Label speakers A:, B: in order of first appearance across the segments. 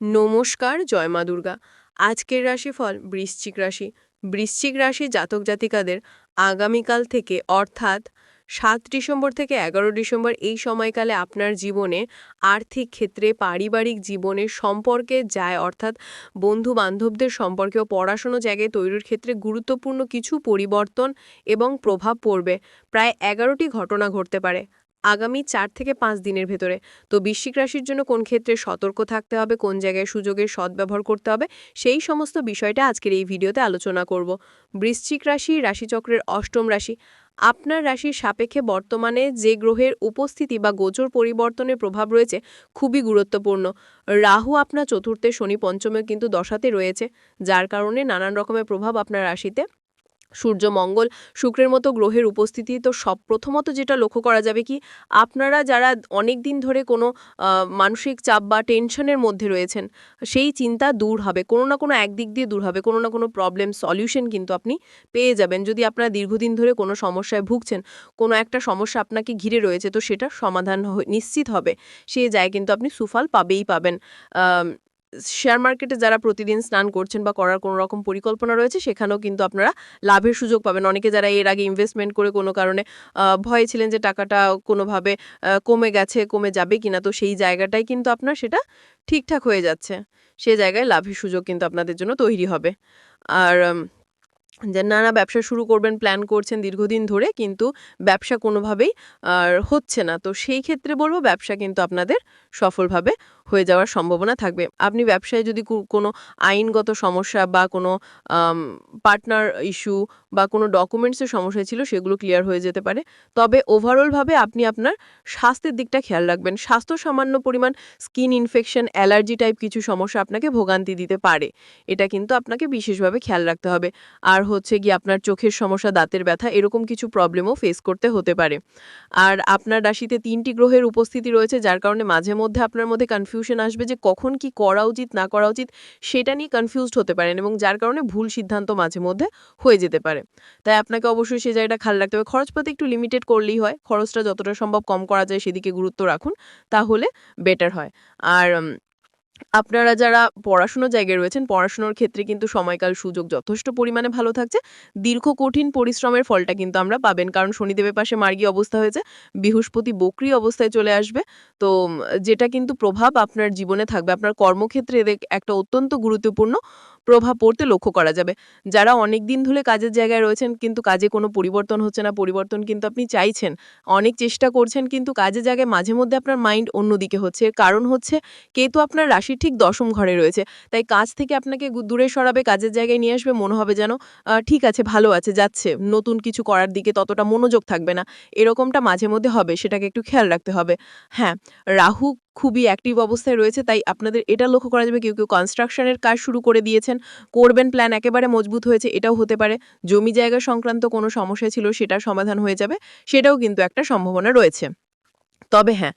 A: নমস্কার, জয় মা দুর্গা। আজকের রাশিফল বৃশ্চিক রাশি। বৃশ্চিক রাশি জাতক জাতিকাদের আগামীকাল থেকে, অর্থাৎ সাত ডিসেম্বর থেকে এগারো ডিসেম্বর এই সময়কালে আপনার জীবনে আর্থিক ক্ষেত্রে, পারিবারিক জীবনে সম্পর্কে যায়, অর্থাৎ বন্ধু বান্ধবদের সম্পর্কেও পড়াশুনো জায়গায় তৈরির ক্ষেত্রে গুরুত্বপূর্ণ কিছু পরিবর্তন এবং প্রভাব পড়বে। প্রায় এগারোটি ঘটনা ঘটতে পারে। আগামী চার থেকে পাঁচ দিনের ভেতরে। তো বৃশ্চিক রাশির জন্য কোন ক্ষেত্রে সতর্ক থাকতে হবে, কোন জায়গায় সুযোগের সদ্ব্যবহার করতে হবে, সেই সমস্ত বিষয়টা আজকের এই ভিডিওতে আলোচনা করব। বৃশ্চিক রাশি, রাশিচক্রের অষ্টম রাশি। আপনার রাশির সাপেক্ষে বর্তমানে যে গ্রহের উপস্থিতি বা গোচর পরিবর্তনের প্রভাব রয়েছে খুবই গুরুত্বপূর্ণ। রাহু আপনার চতুর্থে, শনি পঞ্চমে কিন্তু দশাতে রয়েছে, যার কারণে নানান রকমের প্রভাব আপনার রাশিতে সূর্য মঙ্গল, শুক্রের মতো গ্রহের উপস্থিতি, তো সব প্রথমত যেটা লক্ষ্য করা যাবে কি, আপনারা যারা অনেক দিন ধরে কোনো মানসিক চাপ বা টেনশনের মধ্যে রয়েছেন, সেই চিন্তা দূর হবে, কোনো না কোনো একদিক দিয়ে দূর হবে, কোনো না কোনো প্রবলেম সলিউশন কিন্তু আপনি পেয়ে যাবেন। যদি আপনারা দীর্ঘদিন ধরে কোনো সমস্যায় ভুগছেন, কোনো একটা সমস্যা আপনাকে ঘিরে রয়েছে, তো সেটার সমাধান নিশ্চিত হবে, সে যায় কিন্তু আপনি সুফল পাবেই পাবেন। শেয়ার মার্কেটে যারা প্রতিদিন স্নান করছেন বা করার কোনো রকম পরিকল্পনা রয়েছে, সেখানেও কিন্তু আপনারা লাভের সুযোগ পাবেন। অনেকে যারা এর আগে ইনভেস্টমেন্ট করে কোনো কারণে ভয়ে ছিলেন যে টাকাটা কোনোভাবে কমে গেছে, কমে যাবে কিনা, তো সেই জায়গাটাই কিন্তু আপনার সেটা ঠিকঠাক হয়ে যাচ্ছে। সেই জায়গায় লাভের সুযোগ কিন্তু আপনাদের জন্য তৈরি হবে। আর যে নানা ব্যবসা শুরু করবেন প্ল্যান করছেন দীর্ঘদিন ধরে, কিন্তু ব্যবসা কোনোভাবেই আর হচ্ছে না। তো সেই ক্ষেত্রে বলব, ব্যবসা কিন্তু আপনাদের সফলভাবে হয়ে যাওয়ার সম্ভাবনা থাকবে। আপনি ব্যবসায় যদি কোনো আইনগত সমস্যা বা কোনো পার্টনার ইস্যু বা কোনো ডকুমেন্টসের সমস্যা ছিল সেগুলো ক্লিয়ার হয়ে যেতে পারে। তবে ওভারঅলভাবে আপনি আপনার স্বাস্থ্যের দিকটা খেয়াল রাখবেন। স্বাস্থ্য সামান্য পরিমাণ স্কিন ইনফেকশন অ্যালার্জি টাইপ কিছু সমস্যা আপনাকে ভোগান্তি দিতে পারে। এটা কিন্তু আপনাকে বিশেষভাবে খেয়াল রাখতে হবে। আর হচ্ছে গিয়ে আপনার চোখের সমস্যা, দাঁতের ব্যথা এরকম কিছু প্রবলেমও ফেস করতে হতে পারে। আর আপনার রাশিতে তিনটি গ্রহের উপস্থিতি রয়েছে, যার কারণে মাঝে মধ্যে আপনার মধ্যে কনফিউশন আসবে যে কখন কি করা উচিত, না করা উচিত, সেটা নিয়ে কনফিউজড হতে পারেন এবং যার কারণে ভুল সিদ্ধান্ত মাঝে মধ্যে হয়ে যেতে পারে। তাই আপনাকে অবশ্যই সে জায়গাটা খাল রাখতে হবে। খরচপাতি একটু লিমিটেড করলেই হয়। খরচটা যতটা সম্ভব কম করা যায়, সেদিকে গুরুত্ব রাখুন, তাহলে বেটার হয়। আর আপনারা যারা পড়াশুনোর জায়গায় রয়েছেন, পড়াশুনোর ক্ষেত্রে কিন্তু সময়কাল, সুযোগ যথেষ্ট পরিমাণে ভালো থাকছে। দীর্ঘ কঠিন পরিশ্রমের ফলটা কিন্তু আমরা পাবেন, কারণ শনিদেবের পাশে মার্গী অবস্থা হয়েছে, বৃহস্পতি বকরি অবস্থায় চলে আসবে। তো যেটা কিন্তু প্রভাব আপনার জীবনে থাকবে। আপনার কর্মক্ষেত্রে এদের একটা অত্যন্ত গুরুত্বপূর্ণ প্রভাব পড়তে লক্ষ্য করা যাবে। যারা অনেক দিন ধরে কাজের জায়গায় রয়েছেন কিন্তু কাজে কোনো পরিবর্তন হচ্ছে না, পরিবর্তন কিন্তু আপনি চাইছেন। অনেক চেষ্টা করছেন কিন্তু কাজের জায়গায় মাঝে মধ্যে আপনার মাইন্ড অন্যদিকে হচ্ছে। কারণ হচ্ছে কেতু আপনার রাশি ঠিক দশম ঘরে রয়েছে। তাই কাজ থেকে আপনাকে দূরে সরাবে, কাজের জায়গায় নিয়ে আসবে, মনে হবে যেন ঠিক আছে, ভালো আছে, যাচ্ছে। নতুন কিছু করার দিকে ততটা মনোযোগ থাকবে না। এরকমটা মাঝে মধ্যে হবে, সেটাকে একটু খেয়াল রাখতে হবে। হ্যাঁ রাহু খুবই অ্যাক্টিভ অবস্থায় রয়েছে, তাই আপনাদের এটা লক্ষ্য করা যাবে, কেউ কেউ কনস্ট্রাকশনের কাজ শুরু করে দিয়েছেন, করবেন প্ল্যান একেবারে মজবুত হয়েছে, এটাও হতে পারে, জমি জায়গা সংক্রান্ত কোনো সমস্যা ছিল সেটা সমাধান হয়ে যাবে, সেটাও কিন্তু একটা সম্ভাবনা রয়েছে। তবে হ্যাঁ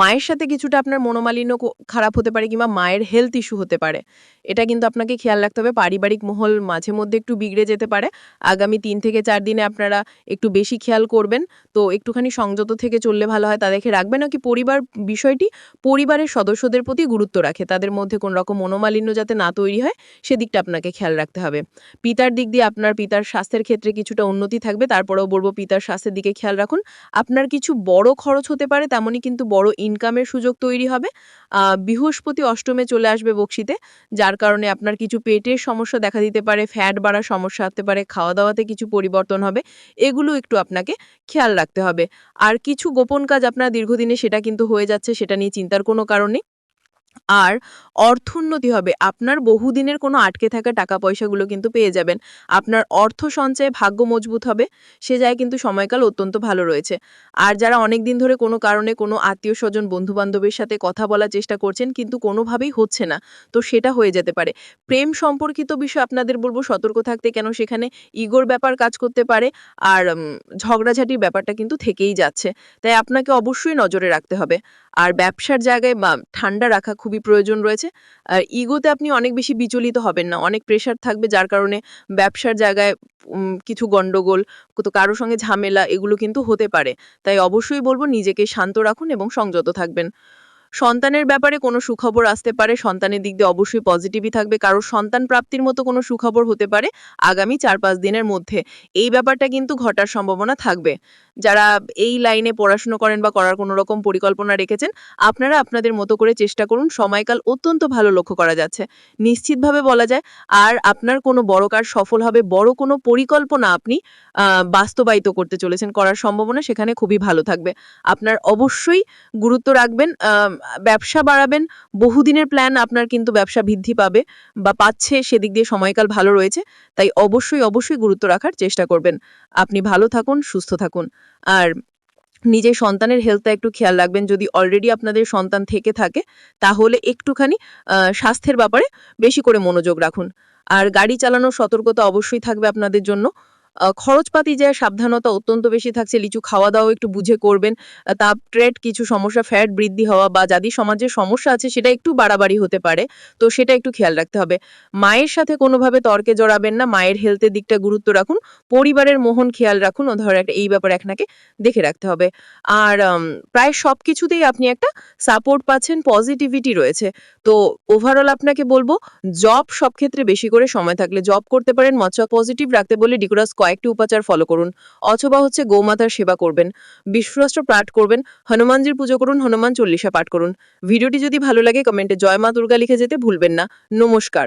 A: মায়ের সাথে কিছুটা আপনার মনোমালিন্য খারাপ হতে পারে কিংবা মায়ের হেলথ ইস্যু হতে পারে। এটা কিন্তু আপনাকে খেয়াল রাখতে হবে। পারিবারিক মহল মাঝে মধ্যে একটু বিগড়ে যেতে পারে। আগামী তিন থেকে চার দিনে আপনারা একটু বেশি খেয়াল করবেন। তো একটুখানি সংযত থেকে চললে ভালো হয় তাদেরকে রাখবেন। না কি পরিবার বিষয়টি পরিবারের সদস্যদের প্রতি গুরুত্ব রাখে, তাদের মধ্যে কোনো রকম মনোমালিন্য যাতে না তৈরি হয়, সেদিকটা আপনাকে খেয়াল রাখতে হবে। পিতার দিক দিয়ে আপনার পিতার স্বাস্থ্যের ক্ষেত্রে কিছুটা উন্নতি থাকবে। তারপরেও বলব পিতার স্বাস্থ্যের দিকে খেয়াল রাখুন। আপনার কিছু বড় খরচ হতে পারে, তেমনই কিন্তু বড় ইনকামের সুযোগ তৈরি হবে। বৃহস্পতি অষ্টমে চলে আসবে বক্সিতে যার কারণে আপনার কিছু পেটের সমস্যা দেখা দিতে পারে ফ্যাট বাড়ার সমস্যা হতে পারে খাওয়া দাওয়াতে কিছু পরিবর্তন হবে, এগুলো একটু আপনাকে খেয়াল রাখতে হবে। আর কিছু গোপন কাজ আপনার দীর্ঘদিনে সেটা কিন্তু হয়ে যাচ্ছে, সেটা নিয়ে চিন্তার কোনো কারণ নেই। আর অর্থোন্নতি হবে। আপনার বহুদিনের কোনো আটকে থাকা টাকা পয়সাগুলো কিন্তু পেয়ে যাবেন। আপনার অর্থ সঞ্চয়ে ভাগ্য মজবুত হবে, সে যায় কিন্তু সময়কাল অত্যন্ত ভালো রয়েছে। আর যারা অনেক দিন ধরে কোনো কারণে কোনো আত্মীয় স্বজন বন্ধু বান্ধবের সাথে কথা বলার চেষ্টা করছেন, কিন্তু কোনোভাবেই হচ্ছে না। তো সেটা হয়ে যেতে পারে। প্রেম সম্পর্কিত বিষয় আপনাদের বলব, সতর্ক থাকতে কেন সেখানে ইগোর ব্যাপার কাজ করতে পারে আর ঝগড়াঝাটির ব্যাপারটা কিন্তু থেকেই যাচ্ছে। তাই আপনাকে অবশ্যই নজরে রাখতে হবে। আর ব্যবসার জায়গায় বা ঠান্ডা রাখা খুবই প্রয়োজন রয়েছে। আর ইগোতে আপনি অনেক বেশি বিচলিত হবেন না। অনেক প্রেশার থাকবে যার কারণে ব্যবসার জায়গায় কিছু গন্ডগোল তো কারোর সঙ্গে ঝামেলা এগুলো কিন্তু হতে পারে। তাই অবশ্যই বলব নিজেকে শান্ত রাখুন এবং সংযত থাকবেন। সন্তানের ব্যাপারে কোনো সুখবর আসতে পারে, সন্তানের দিক দিয়ে অবশ্যই পজিটিভই থাকবে কারোর সন্তান প্রাপ্তির মতো কোনো সুখবর হতে পারে আগামী চার পাঁচ দিনের মধ্যে। এই ব্যাপারটা কিন্তু ঘটার সম্ভাবনা থাকবে। যারা এই লাইনে পড়াশুনো করেন বা করার কোনো রকম পরিকল্পনা রেখেছেন, আপনারা আপনাদের মতো করে চেষ্টা করুন, সময়কাল অত্যন্ত ভালো লক্ষ্য করা যাচ্ছে। নিশ্চিতভাবে বলা যায়, আর আপনার কোনো বড় কাজ সফল হবে, বড় কোনো পরিকল্পনা আপনি বাস্তবায়িত করতে চলেছেন, করার সম্ভাবনা সেখানে খুবই ভালো থাকবে। আপনার অবশ্যই গুরুত্ব রাখবেন ব্যবসা বাড়াবেন, বহুদিনের প্ল্যান আপনার কিন্তু ব্যবসা বৃদ্ধি পাবে বা পাচ্ছে, সেদিক দিয়ে সময়কাল ভালো রয়েছে, তাই অবশ্যই অবশ্যই গুরুত্ব রাখার চেষ্টা করবেন। আপনি ভালো থাকুন, সুস্থ থাকুন। আর নিজের সন্তানের হেলথটা একটু খেয়াল রাখবেন, যদি অলরেডি আপনাদের সন্তান থেকে থাকে, তাহলে একটুখানি স্বাস্থ্যের ব্যাপারে বেশি করে মনোযোগ রাখুন। আর গাড়ি চালানোর সতর্কতা অবশ্যই থাকবে আপনাদের জন্য। খরচপাতি যে সাবধানতা অত্যন্ত বেশি থাকছে, লিচু খাওয়া দাওয়া একটু বুঝে করবেন। তাপ, ট্রেড, কিছু সমস্যা ফ্যাট বৃদ্ধি হওয়া বা যাদের সমাজে সমস্যা আছে, সেটা একটু বাড়াবাড়ি হতে পারে। তো সেটা একটু খেয়াল রাখতে হবে। মায়ের সাথে কোনোভাবে তর্কে জড়াবেন না। মায়ের হেলথের দিকটা গুরুত্ব রাখুন। পরিবারের মোহন খেয়াল রাখুন। ও ধর একটা এই ব্যাপারে আপনাকে দেখে রাখতে হবে। আর প্রায় সব কিছুতেই আপনি একটা সাপোর্ট পাচ্ছেন পজিটিভিটি রয়েছে। তো ওভারঅল আপনাকে বলব জব সব ক্ষেত্রে বেশি করে সময় থাকলে জব করতে পারেন মচ্চা পজিটিভ রাখতে বলে ডিকোরাস কয়েকটি উপাচার ফলো করুন, অথবা হচ্ছে গৌমাতার সেবা করবেন। বিশ্বরাষ্ট্র পাঠ করবেন, হনুমানজির পুজো করুন, হনুমান চল্লিশা পাঠ করুন। ভিডিওটি যদি ভালো লাগে কমেন্টে জয় মা দুর্গা লিখে যেতে ভুলবেন না। নমস্কার।